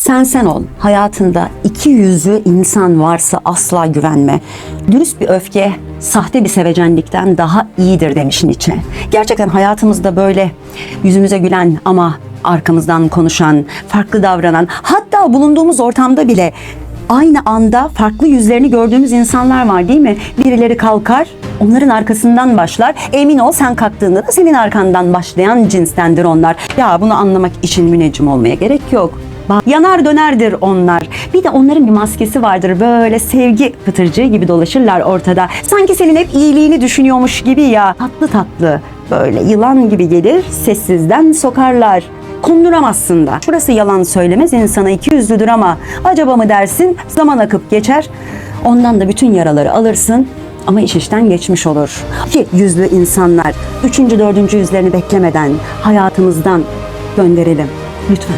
Sen sen ol. Hayatında iki yüzlü insan varsa asla güvenme. Dürüst bir öfke sahte bir sevecenlikten daha iyidir demiş Nietzsche. Gerçekten hayatımızda böyle yüzümüze gülen ama arkamızdan konuşan, farklı davranan, hatta bulunduğumuz ortamda bile aynı anda farklı yüzlerini gördüğümüz insanlar var değil mi? Birileri kalkar, onların arkasından başlar. Emin ol sen kalktığında da senin arkandan başlayan cinstendir onlar. Ya bunu anlamak için müneccim olmaya gerek yok. Yanar dönerdir onlar. Bir de onların bir maskesi vardır. Böyle sevgi pıtırcığı gibi dolaşırlar ortada. Sanki senin hep iyiliğini düşünüyormuş gibi ya. Tatlı tatlı. Böyle yılan gibi gelir, sessizden sokarlar. Konduramazsın da. Şurası yalan söylemez insana iki yüzlüdür ama acaba mı dersin zaman akıp geçer. Ondan da bütün yaraları alırsın ama iş işten geçmiş olur. Ki yüzlü insanlar üçüncü dördüncü yüzlerini beklemeden hayatımızdan gönderelim. Lütfen.